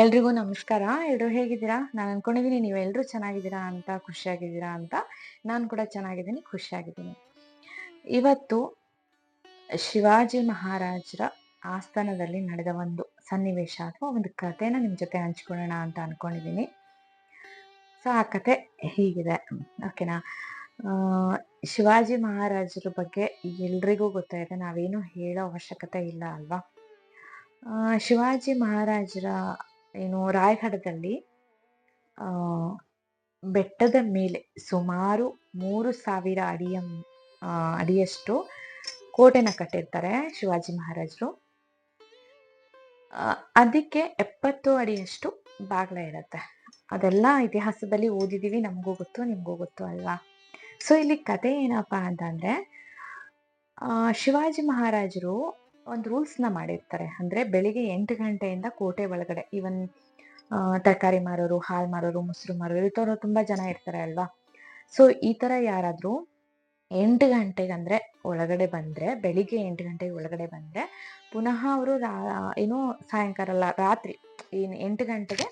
ಎಲ್ರಿಗೂ ನಮಸ್ಕಾರ. ಎಲ್ಲರೂ ಹೇಗಿದ್ದೀರಾ? ನಾನು ಅನ್ಕೊಂಡಿದ್ದೀನಿ ನೀವೆಲ್ಲರೂ ಚೆನ್ನಾಗಿದ್ದೀರಾ ಅಂತ, ಖುಷಿಯಾಗಿದ್ದೀರಾ ಅಂತ. ನಾನು ಕೂಡ ಚೆನ್ನಾಗಿದ್ದೀನಿ, ಖುಷಿಯಾಗಿದ್ದೀನಿ. ಇವತ್ತು ಶಿವಾಜಿ ಮಹಾರಾಜರ ಆಸ್ಥಾನದಲ್ಲಿ ನಡೆದ ಒಂದು ಸನ್ನಿವೇಶ ಅಥವಾ ಒಂದು ಕಥೆನ ನಿಮ್ಮ ಜೊತೆ ಹಂಚ್ಕೊಳ್ಳೋಣ ಅಂತ ಅನ್ಕೊಂಡಿದ್ದೀನಿ ಸೊ, ಆ ಕತೆ ಹೀಗಿದೆ. ಓಕೆನಾ? ಶಿವಾಜಿ ಮಹಾರಾಜರ ಬಗ್ಗೆ ಎಲ್ರಿಗೂ ಗೊತ್ತಾಯಿದೆ ನಾವೇನು ಹೇಳೋ ಅವಶ್ಯಕತೆ ಇಲ್ಲ ಅಲ್ವಾ? ಶಿವಾಜಿ ಮಹಾರಾಜರ ಏನು ರಾಯಗಢದಲ್ಲಿ ಬೆಟ್ಟದ ಮೇಲೆ ಸುಮಾರು ಮೂರು ಸಾವಿರ ಅಡಿಯ ಅಡಿಯಷ್ಟು ಕೋಟೆನ ಕಟ್ಟಿರ್ತಾರೆ ಶಿವಾಜಿ ಮಹಾರಾಜರು. ಅದಕ್ಕೆ ಎಪ್ಪತ್ತು ಅಡಿಯಷ್ಟು ಬಾಗ್ಲ ಇರತ್ತೆ. ಅದೆಲ್ಲ ಇತಿಹಾಸದಲ್ಲಿ ಓದಿದೀವಿ, ನಮಗೂ ಗೊತ್ತು, ನಿಮಗೂ ಗೊತ್ತು ಅಲ್ವಾ? ಸೊ ಇಲ್ಲಿ ಕತೆ ಏನಪ್ಪಾ ಅಂತಂದ್ರೆ ಶಿವಾಜಿ ಮಹಾರಾಜರು ಒಂದು ರೂಲ್ಸ್ನ ಮಾಡಿರ್ತಾರೆ. ಅಂದರೆ ಬೆಳಿಗ್ಗೆ ಎಂಟು ಗಂಟೆಯಿಂದ ಕೋಟೆ ಒಳಗಡೆ ಈವನ್ ತರಕಾರಿ ಮಾರೋರು, ಹಾಲು ಮಾರೋರು, ಮೊಸರು ಮಾರೋರು, ಈ ಥರ ತುಂಬಾ ಜನ ಇರ್ತಾರೆ ಅಲ್ವಾ? ಸೊ ಈ ಥರ ಯಾರಾದರೂ ಎಂಟು ಗಂಟೆಗೆ ಅಂದರೆ ಒಳಗಡೆ ಬಂದರೆ, ಬೆಳಿಗ್ಗೆ ಎಂಟು ಗಂಟೆಗೆ ಒಳಗಡೆ ಬಂದರೆ, ಪುನಃ ಅವರು ಏನು ಸಾಯಂಕಾಲ, ರಾತ್ರಿ, ಏನು ಎಂಟು ಗಂಟೆಗೆ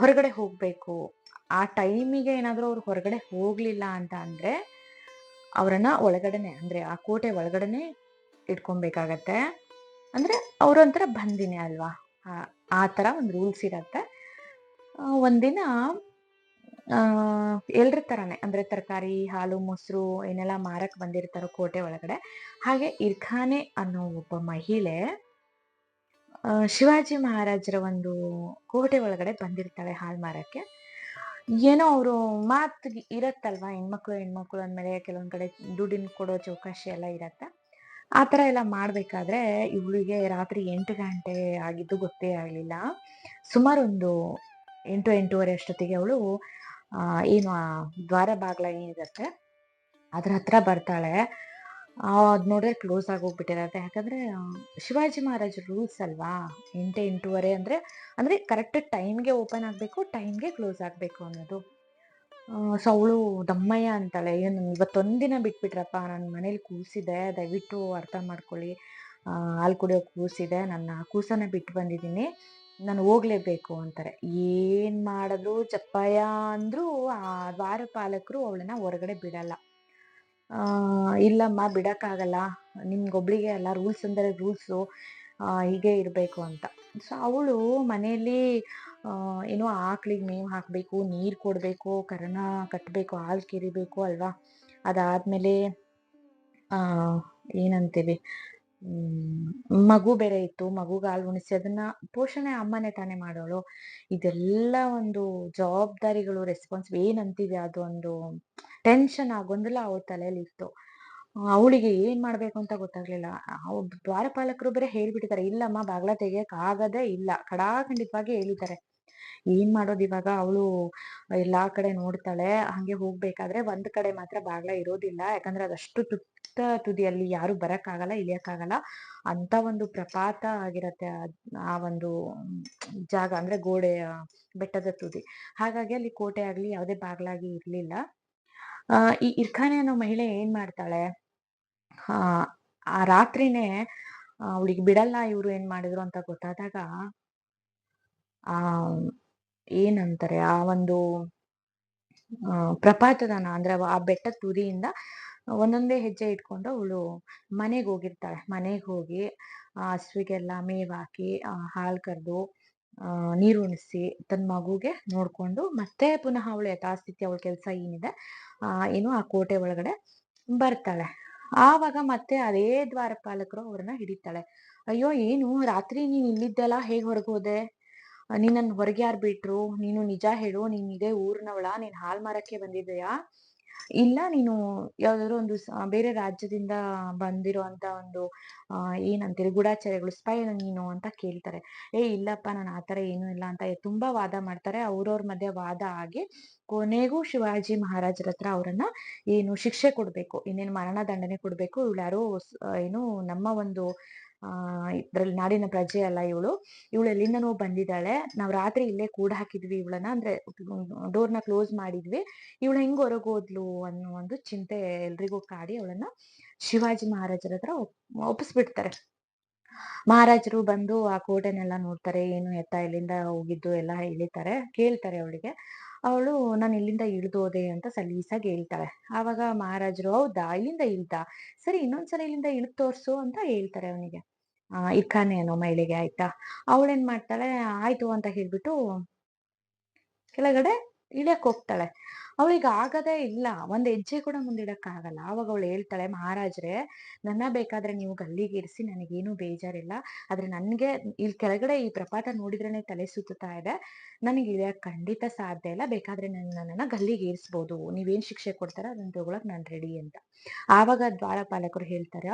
ಹೊರಗಡೆ ಹೋಗಬೇಕು. ಆ ಟೈಮಿಗೆ ಏನಾದರೂ ಅವ್ರು ಹೊರಗಡೆ ಹೋಗಲಿಲ್ಲ ಅಂತ ಅಂದರೆ, ಅವರನ್ನು ಒಳಗಡೆನೆ, ಅಂದರೆ ಆ ಕೋಟೆ ಒಳಗಡೆನೆ ಇಟ್ಕೊಬೇಕಾಗತ್ತೆ. ಅಂದ್ರೆ ಅವರೊಂಥರ ಬಂದಿನೇ ಅಲ್ವಾ? ಆ ಥರ ಒಂದು ರೂಲ್ಸ್ ಇರತ್ತೆ. ಒಂದಿನ ಎಲ್ರ ಥರನೇ, ಅಂದ್ರೆ ತರಕಾರಿ, ಹಾಲು, ಮೊಸರು, ಏನೆಲ್ಲ ಮಾರಕ್ ಬಂದಿರ್ತಾರೋ ಕೋಟೆ ಒಳಗಡೆ, ಹಾಗೆ ಇರ್ಖಾನೆ ಅನ್ನೋ ಒಬ್ಬ ಮಹಿಳೆ ಶಿವಾಜಿ ಮಹಾರಾಜರ ಒಂದು ಕೋಟೆ ಒಳಗಡೆ ಬಂದಿರ್ತಾಳೆ ಹಾಲು ಮಾರಕ್ಕೆ. ಏನೋ ಅವರು ಮಾತು ಇರತ್ತಲ್ವಾ, ಹೆಣ್ಮಕ್ಳು ಹೆಣ್ಮಕ್ಳು ಅಂದಮೇಲೆ ಕೆಲವೊಂದು ಕಡೆ ದುಡ್ಡಿನ ಕೊಡೋ ಚೌಕಾಶಿ ಎಲ್ಲ ಇರತ್ತೆ. ಆ ಥರ ಎಲ್ಲ ಮಾಡಬೇಕಾದ್ರೆ ಇವಳಿಗೆ ರಾತ್ರಿ ಎಂಟು ಗಂಟೆ ಆಗಿದ್ದು ಗೊತ್ತೇ ಆಗಲಿಲ್ಲ. ಸುಮಾರು ಒಂದು ಎಂಟು, ಎಂಟೂವರೆ ಅಷ್ಟೊತ್ತಿಗೆ ಅವಳು ಏನು ದ್ವಾರ ಬಾಗ್ಲ ಏನಿರುತ್ತೆ ಅದ್ರ ಹತ್ರ ಬರ್ತಾಳೆ. ಅದು ನೋಡಿದ್ರೆ ಕ್ಲೋಸ್ ಆಗಿ ಹೋಗ್ಬಿಟ್ಟಿರತ್ತೆ. ಯಾಕಂದ್ರೆ ಶಿವಾಜಿ ಮಹಾರಾಜ್ ರೂಲ್ಸ್ ಅಲ್ವಾ? ಎಂಟು, ಎಂಟೂವರೆ ಅಂದ್ರೆ ಅಂದ್ರೆ ಕರೆಕ್ಟ್ ಟೈಮ್ಗೆ ಓಪನ್ ಆಗಬೇಕು ಟೈಮ್ಗೆ ಕ್ಲೋಸ್ ಆಗಬೇಕು ಅನ್ನೋದು. ಸೊ ಅವಳು ದಮ್ಮಯ್ಯ ಅಂತಾಳೆ. ಏನು, ಇವತ್ತೊಂದಿನ ಬಿಟ್ಬಿಟ್ರಪ್ಪ ನನ್ನ ಮನೇಲಿ ಕೂಸಿದೆ ದಯವಿಟ್ಟು ಅರ್ಥ ಮಾಡ್ಕೊಳ್ಳಿ. ಹಾಲು ಕುಡಿಯೋ ಕೂಸಿದೆ ನನ್ನ ಕೂಸನ್ನ ಬಿಟ್ಟು ಬಂದಿದ್ದೀನಿ. ನಾನು ಹೋಗ್ಲೇಬೇಕು ಅಂತಾರೆ. ಏನು ಮಾಡಿದ್ರು? ಚಪ್ಪಯ್ಯ ಅಂದರೂ, ಆ ದ್ವಾರಪಾಲಕರು ಅವಳನ್ನ ಹೊರಗಡೆ ಬಿಡಲ್ಲ. ಇಲ್ಲಮ್ಮ, ಬಿಡೋಕ್ಕಾಗಲ್ಲ. ನಿಮ್ಗೊಬ್ಳಿಗೆ ಅಲ್ಲ ರೂಲ್ಸ್ ಅಂದರೆ ರೂಲ್ಸು. ಹೀಗೆ ಇರಬೇಕು ಅಂತ. ಸೊ, ಅವಳು ಮನೆಯಲ್ಲಿ ಏನೋ ಆಕಳಿಗೆ ಮೇವು ಹಾಕಬೇಕು, ನೀರು ಕೊಡಬೇಕು, ಕರನ ಕಟ್ಟಬೇಕು ಹಾಲು ಕೆರಿಬೇಕು ಅಲ್ವಾ? ಅದಾದಮೇಲೆ ಏನಂತೀವಿ? ಮಗು ಬೇರೆ ಇತ್ತು, ಮಗುಗೆ ಹಾಲು ಉಣಿಸಿ ಅದನ್ನ ಪೋಷಣೆ ಅಮ್ಮನೇ ತಾನೇ ಮಾಡೋಳು. ಇದೆಲ್ಲ ಒಂದು ಜವಾಬ್ದಾರಿಗಳು ರೆಸ್ಪಾನ್ಸ್ ಏನಂತೀವಿ ಅದು ಒಂದು ಟೆನ್ಷನ್ ಆಗೊಂದಲ್ಲ ಅವ್ರ ತಲೆಯಲ್ಲಿ ಇತ್ತು. ಅವಳಿಗೆ ಏನ್ ಮಾಡ್ಬೇಕು ಅಂತ ಗೊತ್ತಾಗ್ಲಿಲ್ಲ. ದ್ವಾರಪಾಲಕರು ಬೇರೆ ಹೇಳ್ಬಿಟ್ಟಿದ್ದಾರೆ ಇಲ್ಲಮ್ಮ, ಬಾಗ್ಲ ತೆಗಿಯಕ್ ಆಗದೇ ಇಲ್ಲ ಖಡಾಖಂಡಿತವಾಗಿ ಹೇಳಿದ್ದಾರೆ. ಏನ್ ಮಾಡೋದು ಇವಾಗ? ಅವಳು ಎಲ್ಲಾ ಕಡೆ ನೋಡ್ತಾಳೆ. ಹಂಗೆ ಹೋಗ್ಬೇಕಾದ್ರೆ ಒಂದ್ ಕಡೆ ಮಾತ್ರ ಬಾಗ್ಲ ಇರೋದಿಲ್ಲ. ಯಾಕಂದ್ರೆ ಅದಷ್ಟು ತುತ್ತ ತುದಿಯಲ್ಲಿ ಯಾರು ಬರಕ್ಕಾಗಲ್ಲ, ಇಳಿಯಕ್ಕಾಗಲ್ಲ. ಅಂತ ಒಂದು ಪ್ರಪಾತ ಆಗಿರತ್ತೆ ಆ ಒಂದು ಜಾಗ, ಅಂದ್ರೆ ಗೋಡೆ ಬೆಟ್ಟದ ತುದಿ. ಹಾಗಾಗಿ ಅಲ್ಲಿ ಕೋಟೆ ಆಗ್ಲಿ ಯಾವುದೇ ಬಾಗ್ಲಾಗಿ ಇರ್ಲಿಲ್ಲ. ಈ ಇರ್ಖಾನೆ ಅನ್ನೋ ಮಹಿಳೆ ಏನ್ ಮಾಡ್ತಾಳೆ? ಆ ರಾತ್ರಿನೇ ಅವಳಿಗೆ ಬಿಡಲ್ಲ ಇವ್ರು ಏನ್ ಮಾಡಿದ್ರು ಅಂತ ಗೊತ್ತಾದಾಗ, ಆ ಏನಂತಾರೆ, ಆ ಒಂದು ಪ್ರಪಾತದನ ಅಂದ್ರೆ ಆ ಬೆಟ್ಟದ ತುದಿಯಿಂದ ಒಂದೊಂದೇ ಹೆಜ್ಜೆ ಇಟ್ಕೊಂಡು ಅವಳು ಮನೆಗೆ ಹೋಗಿರ್ತಾಳೆ. ಮನೆಗೆ ಹೋಗಿ ಆ ಹಸುವಿಗೆಲ್ಲ ಮೇವ್ ಹಾಕಿ ಹಾಲು ಕರೆದು ನೀರು ಉಣಿಸಿ ತನ್ನ ಮಗುಗೆ ನೋಡಿಕೊಂಡು ಮತ್ತೆ ಪುನಃ ಅವಳು ಯಥಾಸ್ಥಿತಿ ಅವಳ ಕೆಲಸ ಏನಿದೆ ಏನು ಆ ಕೋಟೆ ಒಳಗಡೆ ಬರ್ತಾಳೆ. ಆವಾಗ ಮತ್ತೆ ಅದೇ ದ್ವಾರಪಾಲಕರು ಅವ್ರನ್ನ ಹಿಡಿತಾಳೆ. ಅಯ್ಯೋ, ಏನು ರಾತ್ರಿ ನೀನ್ ಇಲ್ಲಿದ್ದೆಲ್ಲ ಹೇಗ್ ಹೊರಗೋದೆ ನಿನ್ನನ್ ಹೊರಗೆ ಯಾರ್ ಬಿಟ್ರು? ನೀನು ನಿಜ ಹೇಳು, ನೀನ್ ಇದೇ ಊರ್ನವಳ, ನೀನ್ ಹಾಲ್ ಮಾರಕ್ಕೆ ಬಂದಿದ್ದೀಯಾ ಇಲ್ಲ, ನೀನು ಯಾವ್ದಾದ್ರು ಒಂದು ಬೇರೆ ರಾಜ್ಯದಿಂದ ಬಂದಿರುವಂತ ಒಂದು, ಆ, ಏನಂತೀರಿ ಗೂಢಾಚಾರ್ಯಗಳು ಸ್ಪೈ ನೀನು ಅಂತ ಕೇಳ್ತಾರೆ. ಏ, ಇಲ್ಲಪ್ಪ, ನಾನು ಆತರ ಏನು ಇಲ್ಲ ಅಂತ ತುಂಬಾ ವಾದ ಮಾಡ್ತಾರೆ. ಅವ್ರವ್ರ ಮಧ್ಯೆ ವಾದ ಆಗಿ ಕೊನೆಗೂ ಶಿವಾಜಿ ಮಹಾರಾಜರ ಹತ್ರ ಅವರನ್ನ ಏನು ಶಿಕ್ಷೆ ಕೊಡ್ಬೇಕು, ಇನ್ನೇನು ಮರಣ ದಂಡನೆ ಕೊಡ್ಬೇಕು ಯಾರು ಏನು ನಮ್ಮ ಒಂದು ಇದ್ರಲ್ಲಿ ನಾಡಿನ ಪ್ರಜೆ ಅಲ್ಲ ಇವಳು. ಇವಳು ಎಲ್ಲಿಂದನೋ ಬಂದಿದ್ದಾಳೆ. ನಾವು ರಾತ್ರಿ ಇಲ್ಲೇ ಕೂಡ ಹಾಕಿದ್ವಿ ಇವಳನ್ನ. ಅಂದ್ರೆ ಡೋರ್ನ ಕ್ಲೋಸ್ ಮಾಡಿದ್ವಿ. ಇವಳು ಹೆಂಗ್ ಹೊರಗೋದ್ಲು ಅನ್ನೋ ಒಂದು ಚಿಂತೆ ಎಲ್ರಿಗೂ ಕಾಡಿ ಅವಳನ್ನ ಶಿವಾಜಿ ಮಹಾರಾಜರ ಹತ್ರ ಒಪ್ಪಿಸ್ಬಿಡ್ತಾರೆ. ಮಹಾರಾಜರು ಬಂದು ಆ ಕೋಟೆನೆಲ್ಲ ನೋಡ್ತಾರೆ. ಏನು ಎತ್ತ ಇಲ್ಲಿಂದ ಹೋಗಿದ್ದು ಎಲ್ಲ ಹೇಳಿತಾರೆ ಕೇಳ್ತಾರೆ ಅವಳಿಗೆ. ಅವಳು ನಾನು ಇಲ್ಲಿಂದ ಇಳಿದೋದೆ ಅಂತ ಸಲೀಸಾಗಿ ಹೇಳ್ತಾಳೆ. ಆವಾಗ ಮಹಾರಾಜರು, ಹೌದಾ? ಇಲ್ಲಿಂದ ಇಳ್ದಾ? ಸರಿ, ಇನ್ನೊಂದ್ಸಲ ಇಲ್ಲಿಂದ ಇಳಿದ ತೋರ್ಸು ಅಂತ ಹೇಳ್ತಾರೆ ಅವನಿಗೆ. ಆ ಇಕ್ಕಾನೆ ಅನ್ನೋ ಮಹಿಳೆಗೆ ಆಯ್ತಾ? ಅವಳೇನ್ ಮಾಡ್ತಾಳೆ, ಆಯ್ತು ಅಂತ ಹೇಳ್ಬಿಟ್ಟು ಕೆಳಗಡೆ ಇಳಿಯಕ್ ಹೋಗ್ತಾಳೆ. ಅವಳಿಗೆ ಆಗದೇ ಇಲ್ಲ. ಒಂದ್ ಹೆಜ್ಜೆ ಕೂಡ ಮುಂದಿಡಕ್ಕಾಗಲ್ಲ. ಆವಾಗ ಅವಳು ಹೇಳ್ತಾಳೆ, ಮಹಾರಾಜ್ರೆ, ನನ್ನ ಬೇಕಾದ್ರೆ ನೀವು ಗಲ್ಲಿಗೆ ಇರಿಸಿ ನನಗೇನು ಬೇಜಾರಿಲ್ಲ. ಆದ್ರೆ ನನ್ಗೆ ಇಲ್ಲಿ ಕೆಳಗಡೆ ಈ ಪ್ರಪಾತ ನೋಡಿದ್ರೇನೆ ತಲೆ ಸುತ್ತಾ ಇದೆ. ನನಗೆ ಇಳಿಯಕ್ ಖಂಡಿತ ಸಾಧ್ಯ ಇಲ್ಲ. ಬೇಕಾದ್ರೆ ನನ್ನ ನನ್ನನ್ನ ಗಲ್ಲಿಗೆ ಇರಿಸ್ಬೋದು ನೀವೇನ್ ಶಿಕ್ಷೆ ಕೊಡ್ತಾರ, ಅದನ್ನ ತಗೊಳಕ್ ನಾನ್ ರೆಡಿ ಅಂತ. ಆವಾಗ ದ್ವಾರಪಾಲಕರು ಹೇಳ್ತಾರ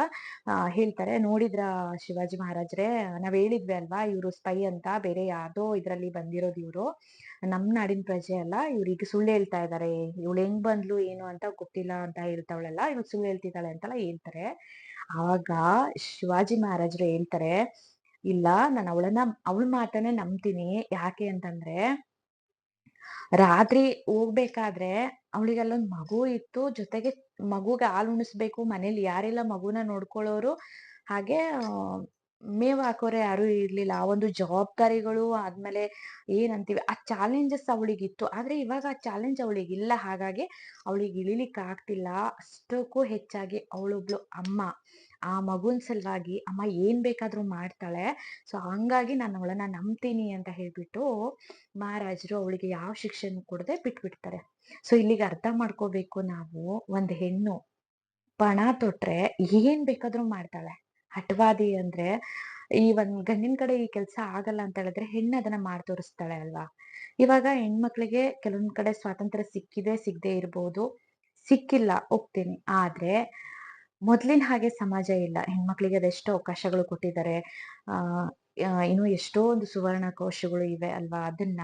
ಹೇಳ್ತಾರೆ, ನೋಡಿದ್ರ ಶಿವಾಜಿ ಮಹಾರಾಜ್ರೆ, ನಾವ್ ಹೇಳಿದ್ವಿ ಅಲ್ವಾ, ಇವ್ರು ಸ್ಪೈ ಅಂತ, ಬೇರೆ ಯಾವ್ದೋ ಇದ್ರಲ್ಲಿ ಬಂದಿರೋದು ಇವ್ರು. ನಮ್ ನಾಡಿನ ಪ್ರಜೆ ಅಲ್ಲ ಇವ್ರಿಗೆ ಸುಳ್ಳು ಹೇಳ್ತಾ ಇದಾರೆ. ಇವಳು ಹೆಂಗ್ ಬಂದ್ಲು, ಏನು ಅಂತ ಗೊತ್ತಿಲ್ಲ ಅಂತ ಹೇಳ್ತಾವಳಲ್ಲ ಇವಾಗ ಸುಳ್ಳು ಹೇಳ್ತಿದ್ದಾಳೆ ಅಂತೆಲ್ಲ ಹೇಳ್ತಾರೆ. ಆವಾಗ ಶಿವಾಜಿ ಮಹಾರಾಜರು ಹೇಳ್ತಾರೆ, ಇಲ್ಲ, ನಾನು ಅವಳನ್ನ, ಅವಳ ಮಾತನೆ ನಂಬ್ತೀನಿ. ಯಾಕೆ ಅಂತಂದ್ರೆ, ರಾತ್ರಿ ಹೋಗ್ಬೇಕಾದ್ರೆ ಅವಳಿಗೆ ಅಲ್ಲೊಂದ್ ಮಗು ಇತ್ತು, ಜೊತೆಗೆ ಮಗುಗೆ ಹಾಲು ಉಣಿಸ್ಬೇಕು, ಮನೇಲಿ ಯಾರೆಲ್ಲ ಮಗುನ ನೋಡ್ಕೊಳ್ಳೋರು, ಹಾಗೆ ಮೇವ್ ಹಾಕೋರೆ ಯಾರು ಇರ್ಲಿಲ್ಲ. ಆ ಒಂದು ಜವಾಬ್ದಾರಿಗಳು ಆದ್ಮೇಲೆ ಏನಂತೀವಿ, ಆ ಚಾಲೆಂಜಸ್ ಅವಳಿಗಿತ್ತು. ಆದ್ರೆ ಇವಾಗ ಆ ಚಾಲೆಂಜ್ ಅವಳಿಗಿಲ್ಲ. ಹಾಗಾಗಿ ಅವಳಿಗೆ ಇಳಿಲಿಕ್ಕೆ ಆಗ್ತಿಲ್ಲ. ಅಷ್ಟಕ್ಕೂ ಹೆಚ್ಚಾಗಿ ಅವಳೊಬ್ಳು ಅಮ್ಮ. ಆ ಮಗುನ ಸಲುವಾಗಿ ಅಮ್ಮ ಏನ್ ಬೇಕಾದ್ರೂ ಮಾಡ್ತಾಳೆ. ಸೊ ಹಂಗಾಗಿ ನಾನು ಅವಳನ್ನ ನಂಬ್ತೀನಿ ಅಂತ ಹೇಳ್ಬಿಟ್ಟು ಮಹಾರಾಜರು ಅವಳಿಗೆ ಯಾವ ಶಿಕ್ಷೆನು ಕೊಡದೆ ಬಿಟ್ಬಿಡ್ತಾರೆ. ಸೊ ಇಲ್ಲಿಗೆ ಅರ್ಥ ಮಾಡ್ಕೋಬೇಕು ನಾವು. ಒಂದು ಹೆಣ್ಣು ಪಣ ತೊಟ್ರೆ ಏನ್ ಬೇಕಾದ್ರೂ ಮಾಡ್ತಾಳೆ. ಹಠವಾದಿ ಅಂದ್ರೆ, ಈ ಒಂದ್ ಗಂಡಿನ ಕಡೆ ಈ ಕೆಲ್ಸ ಆಗಲ್ಲ ಅಂತ ಹೇಳಿದ್ರೆ ಹೆಣ್ಣು ಅದನ್ನ ಮಾಡಿ ತೋರಿಸ್ತಾಳೆ ಅಲ್ವಾ? ಇವಾಗ ಹೆಣ್ಮಕ್ಳಿಗೆ ಕೆಲವೊಂದ್ ಕಡೆ ಸ್ವಾತಂತ್ರ್ಯ ಸಿಕ್ಕಿದೆ, ಸಿಗದೆ ಇರ್ಬೋದು. ಸಿಕ್ಕಿಲ್ಲ ಒಪ್ತೀನಿ ಆದ್ರೆ ಮೊದ್ಲಿನ ಹಾಗೆ ಸಮಾಜ ಇಲ್ಲ. ಹೆಣ್ಮಕ್ಳಿಗೆ ಅದೆಷ್ಟೋ ಅವಕಾಶಗಳು ಕೊಟ್ಟಿದ್ದಾರೆ. ಆ ಇನ್ನು ಎಷ್ಟೋ ಒಂದು ಕೋಶಗಳು ಇವೆ ಅಲ್ವಾ? ಅದನ್ನ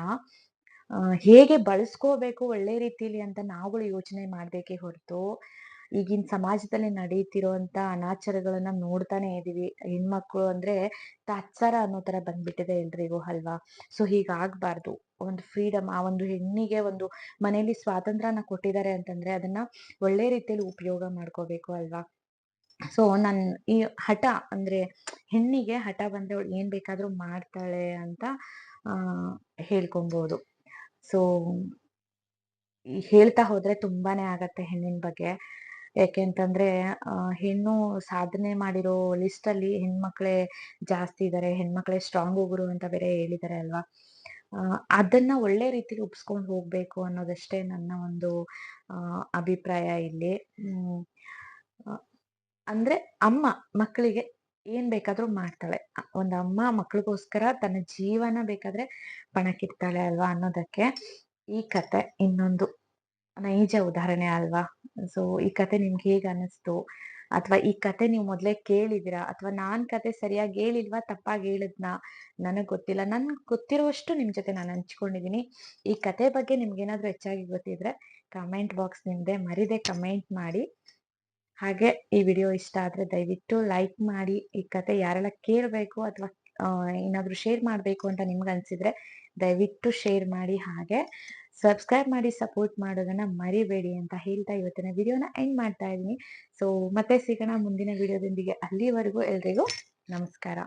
ಹೇಗೆ ಬಳಸ್ಕೋಬೇಕು ಒಳ್ಳೆ ರೀತಿಲಿ ಅಂತ ನಾವುಗಳು ಯೋಚನೆ ಮಾಡ್ಬೇಕೇ ಹೊರತು ಈಗಿನ ಸಮಾಜದಲ್ಲಿ ನಡೆಯುತ್ತಿರುವಂತ ಅನಾಚಾರಗಳನ್ನ ನೋಡ್ತಾನೆ ಇದೀವಿ. ಹೆಣ್ಮಕ್ಳು ಅಂದ್ರೆ ತಾತ್ಸಾರ ಅನ್ನೋ ತರ ಬಂದ್ಬಿಟ್ಟಿದೆ ಎಲ್ರಿಗೂ ಅಲ್ವಾ? ಸೊ, ಹೀಗಾಗ್ಬಾರ್ದು. ಒಂದು ಫ್ರೀಡಮ್, ಆ ಒಂದು ಹೆಣ್ಣಿಗೆ ಒಂದು ಮನೆಯಲ್ಲಿ ಸ್ವಾತಂತ್ರ್ಯನ ಕೊಟ್ಟಿದ್ದಾರೆ ಅಂತಂದ್ರೆ ಅದನ್ನ ಒಳ್ಳೆ ರೀತಿಯಲ್ಲಿ ಉಪಯೋಗ ಮಾಡ್ಕೋಬೇಕು ಅಲ್ವಾ? ಸೊ, ನನ್ ಈ ಹಠ ಅಂದ್ರೆ ಹೆಣ್ಣಿಗೆ ಹಠ ಬಂದ್ರೆ ಅವಳು ಏನ್ ಬೇಕಾದ್ರೂ ಮಾಡ್ತಾಳೆ ಅಂತ, ಆ ಹೇಳ್ಕೊಬಹುದು ಸೊ ಹೇಳ್ತಾ ಹೋದ್ರೆ ತುಂಬಾನೇ ಆಗತ್ತೆ ಹೆಣ್ಣಿನ ಬಗ್ಗೆ. ಯಾಕೆ ಅಂತಂದ್ರೆ ಹೆಣ್ಣು ಸಾಧನೆ ಮಾಡಿರೋ ಲಿಸ್ಟ್ ಅಲ್ಲಿ ಹೆಣ್ಮಕ್ಳೇ ಜಾಸ್ತಿ ಇದಾರೆ, ಹೆಣ್ಮಕ್ಳೆ ಸ್ಟ್ರಾಂಗ್ ಉಗುರು ಅಂತ ಬೇರೆ ಹೇಳಿದಾರೆ ಅಲ್ವಾ? ಅದನ್ನು ಒಳ್ಳೆ ರೀತಿಲಿ ಉಪ್ಸ್ಕೊಂಡ್ ಹೋಗ್ಬೇಕು ಅನ್ನೋದಷ್ಟೇ ನನ್ನ ಒಂದು ಅಭಿಪ್ರಾಯ ಇಲ್ಲಿ. ಅಂದ್ರೆ ಅಮ್ಮ ಮಕ್ಕಳಿಗೆ ಏನ್ ಬೇಕಾದ್ರೂ ಮಾಡ್ತಾಳೆ. ಒಂದು ಒಂದ್ ಅಮ್ಮ ಮಕ್ಳಿಗೋಸ್ಕರ ತನ್ನ ಜೀವನ ಬೇಕಾದ್ರೆ ಪಣಕ್ಕಿಡ್ತಾಳೆ ಅಲ್ವಾ ಅನ್ನೋದಕ್ಕೆ ಈ ಕತೆ ಇನ್ನೊಂದು. ನೈಜ ಉದಾಹರಣೆ ಅಲ್ವಾ? ಸೊ ಈ ಕತೆ ನಿಮ್ಗೆ ಹೇಗ ಅನಿಸ್ತು ಅಥವಾ ಈ ಕತೆ ನೀವು ಮೊದ್ಲೇ ಕೇಳಿದಿರಾ ಅಥವಾ ನಾನ್ ಕತೆ ಸರಿಯಾಗಿ ಹೇಳಿಲ್ವಾ? ತಪ್ಪಾಗಿ ಹೇಳಿದ್ನಾ? ನನಗ್ ಗೊತ್ತಿಲ್ಲ. ನನ್ಗೆ ಗೊತ್ತಿರುವಷ್ಟು ನಿಮ್ ಜೊತೆ ನಾನು ಹಂಚ್ಕೊಂಡಿದೀನಿ. ಈ ಕತೆ ಬಗ್ಗೆ ನಿಮ್ಗೇನಾದ್ರೂ ಹೆಚ್ಚಾಗಿ ಗೊತ್ತಿದ್ರೆ ಕಮೆಂಟ್ ಬಾಕ್ಸ್ ನಿಮ್ದೆ ಮರಿದೆ ಕಮೆಂಟ್ ಮಾಡಿ. ಹಾಗೆ ಈ ವಿಡಿಯೋ ಇಷ್ಟ ಆದ್ರೆ ದಯವಿಟ್ಟು ಲೈಕ್ ಮಾಡಿ. ಈ ಕತೆ ಯಾರೆಲ್ಲ ಕೇಳಬೇಕು ಅಥವಾ ಏನಾದ್ರೂ ಶೇರ್ ಮಾಡ್ಬೇಕು ಅಂತ ನಿಮ್ಗೆ ಅನ್ಸಿದ್ರೆ ದಯವಿಟ್ಟು ಶೇರ್ ಮಾಡಿ. ಹಾಗೆ ಸಬ್ಸ್ಕ್ರೈಬ್ ಮಾಡಿ ಸಪೋರ್ಟ್ ಮಾಡೋದನ್ನ ಮರಿಬೇಡಿ ಅಂತ ಹೇಳ್ತಾ ಇವತ್ತಿನ ವಿಡಿಯೋನ ಎಂಡ್ ಮಾಡ್ತಾ ಇದೀನಿ ಸೊ ಮತ್ತೆ ಸಿಗೋಣ ಮುಂದಿನ ವಿಡಿಯೋದೊಂದಿಗೆ ಅಲ್ಲಿವರೆಗೂ ಎಲ್ರಿಗೂ ನಮಸ್ಕಾರ.